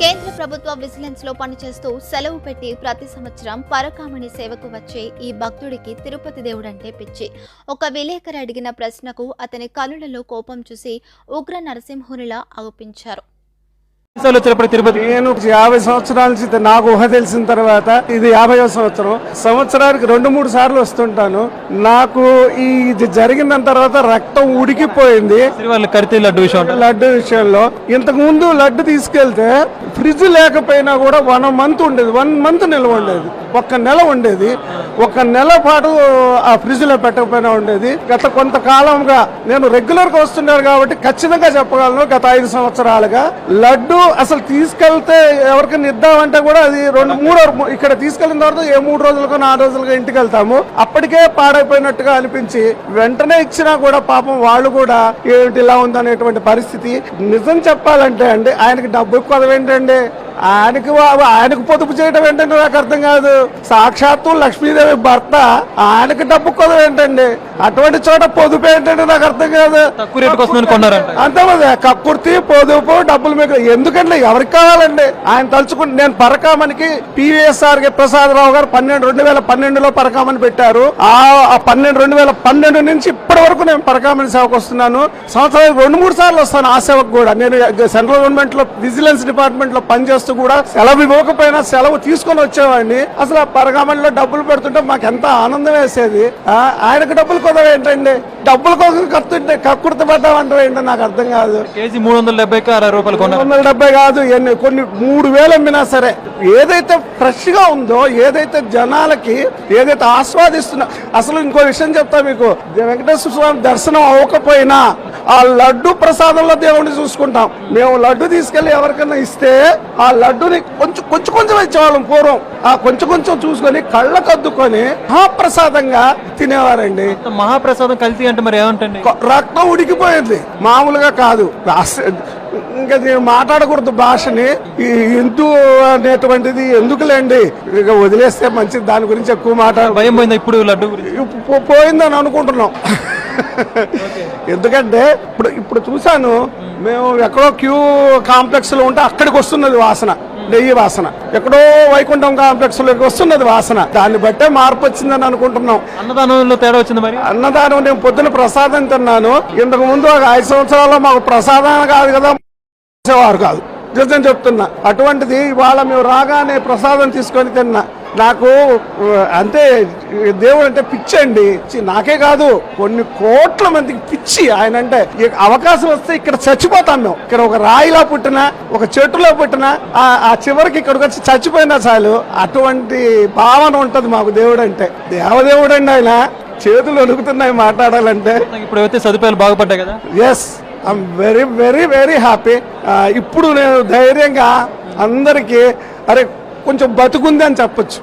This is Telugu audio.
కేంద్ర ప్రభుత్వ విజిలెన్స్లో పనిచేస్తూ సెలవు పెట్టి ప్రతి సంవత్సరం పరకామణి సేవకు వచ్చే ఈ భక్తుడికి తిరుపతి దేవుడంటే పిచ్చి. ఒక విలేకరి అడిగిన ప్రశ్నకు అతని కనులలో కోపం చూసి ఉగ్ర నరసింహునిలా ఆగుపించారు నేను యాభై సంవత్సరాల నుంచి నాకు ఊహ తెలిసిన తర్వాత ఇది యాభై సంవత్సరం. సంవత్సరానికి రెండు మూడు సార్లు వస్తుంటాను. నాకు ఈ ఇది జరిగిన తర్వాత రక్తం ఉడికిపోయింది. కరితే లడ్డు విషయం. లడ్డు విషయంలో. ఇంతకు ముందు లడ్డు తీసుకెళ్తే ఫ్రిడ్జ్ లేకపోయినా కూడా వన్ మంత్ ఉండేది. వన్ మంత్ నిల్వ ఉండేది. ఒక్క నెల ఉండేది. ఒక నెల పాటు ఆ ఫ్రిడ్జ్లో పెట్టకపోయినా ఉండేది. గత కొంతకాలంగా నేను రెగ్యులర్గా వస్తున్నాను కాబట్టి ఖచ్చితంగా చెప్పగలను గత ఐదు సంవత్సరాలుగా. లడ్డు అసలు తీసుకెళ్తే ఎవరికైనా ఇద్దామంటే కూడా అది రెండు మూడు ఇక్కడ తీసుకెళ్ళిన తర్వాత ఏ మూడు రోజులకో నాలుగు రోజులకో ఇంటికి వెళ్తాము. అప్పటికే పాడైపోయినట్టుగా అనిపించి వెంటనే ఇచ్చినా కూడా పాపం వాళ్ళు కూడా ఏమిటి ఇలా ఉందనేటువంటి పరిస్థితి? నిజం చెప్పాలంటే అండి ఆయనకి డబ్బు కొదవ ఆయనకి ఆయనకు పొదుపు చేయడం ఏంటంటే నాకు అర్థం కాదు. సాక్షాత్తు లక్ష్మీదేవి భర్త ఆయనకి డబ్బు కొదవ ఏంటండి? అటువంటి చోట పొదుపు ఏంటంటే నాకు అర్థం కాదు. అంతమంది కక్కుర్తి పొదుపు డబ్బులు మీకు ఎందుకంటే ఎవరికి కావాలండి? ఆయన తలుచుకుని నేను పరకామనికి పివిఎస్ఆర్కి ప్రసాదరావు గారు పన్నెండు రెండు వేల పన్నెండులో పరకామని పెట్టారు. ఆ పన్నెండు రెండు వేల పన్నెండు నుంచి ఇప్పటి వరకు నేను పరకామని సేవకు వస్తున్నాను. సంవత్సరానికి రెండు మూడు సార్లు వస్తాను ఆ సేవకు కూడా. నేను సెంట్రల్ గవర్నమెంట్లో విజిలెన్స్ డిపార్ట్మెంట్లో పనిచేస్తూ కూడా సెలవు ఇవ్వకపోయినా సెలవు తీసుకొని వచ్చేవాడిని. అసలు ఆ పరకామణిలో డబ్బులు పెడుతుంటే మాకు ఎంత ఆనందం వేసేది? ఆయనకు డబ్బులు కుదవ ఏంటండి? డబ్బుల కోసం కత్తుంటే కక్కుర్తి పడ్డామంటారు ఏంటో నాకు అర్థం కాదు. కేజీ మూడు వందల డెబ్బైకి అరవై రూపాయలు కొన్నారు. వందల డెబ్బై కాదు ఎన్ని కొన్ని మూడు వేలు అమ్మినా సరే. ఏదైతే ఫ్రెష్గా ఉందో ఏదైతే జనాలకి ఏదైతే ఆస్వాదిస్తున్నా అసలు ఇంకో విషయం చెప్తా మీకు. వెంకటేశ్వర స్వామి దర్శనం అవ్వకపోయినా ఆ లడ్డు ప్రసాదంలో దేవుడిని చూసుకుంటాం. మేము లడ్డు తీసుకెళ్ళి ఎవరికైనా ఇస్తే ఆ లడ్డుని కొంచెం కొంచెం కొంచెం ఇచ్చేవాళ్ళం పూర్వం. ఆ కొంచెం కొంచెం చూసుకొని కళ్ళకద్దుకొని మహాప్రసాదంగా తినేవారండి. మహాప్రసాదం కల్తీ అంటే మరి ఏమంటండి? రక్తం ఉడికిపోయింది. మామూలుగా కాదు. ఇంకా నేను మాట్లాడకూడదు భాషని. ఈ హిందూ అనేటువంటిది ఎందుకులేండి? ఇక వదిలేస్తే మంచిది. దాని గురించి ఎక్కువ మాట్లాడ భయం పోయిందా ఇప్పుడు లడ్డు పోయిందని అనుకుంటున్నాం. ఎందుకంటే ఇప్పుడు ఇప్పుడు చూశాను మేము ఎక్కడో క్యూ కాంప్లెక్స్లో ఉంటే అక్కడికి వస్తున్నది వాసన నెయ్యి వాసన. ఎక్కడో వైకుంఠం కాంప్లెక్స్లోకి వస్తున్నది వాసన. దాన్ని బట్టే మార్పు వచ్చిందని అనుకుంటున్నాం. అన్నదానంలో తేడా వచ్చింది మరి? అన్నదానం నేను పొద్దున ప్రసాదం తిన్నాను. ఇంతకు ముందు ఒక ఐదు సంవత్సరాల్లో మాకు ప్రసాదం కాదు కదా వారు కాదు. నిజం చెప్తున్నా. అటువంటిది ఇవాళ మేము రాగానే ప్రసాదం తీసుకొని తిన్నా. నాకు అంటే దేవుడు అంటే పిచ్చి అండి. నాకే కాదు. కొన్ని కోట్ల మందికి పిచ్చి ఆయన అంటే. అవకాశం వస్తే ఇక్కడ చచ్చిపోతాం మేము. ఇక్కడ ఒక రాయిలా పుట్టినా ఒక చెట్టులో పుట్టినా ఆ- చివరికి ఇక్కడికి వచ్చి చచ్చిపోయినా చాలు. అటువంటి భావన ఉంటది మాకు దేవుడు అంటే. దేవదేవుడు అండి ఆయన. చేతులు వణుకుతున్నాయి మాట్లాడాలంటే. నాకు ఇప్పుడు అయితే సదుపాయాలు బాగుపడ్డాయి కదా? Yes I'm very very very happy ఇప్పుడు నేను ధైర్యంగా అందరికీ అరే కొంచెం బతుకుంది అని చెప్పొచ్చు.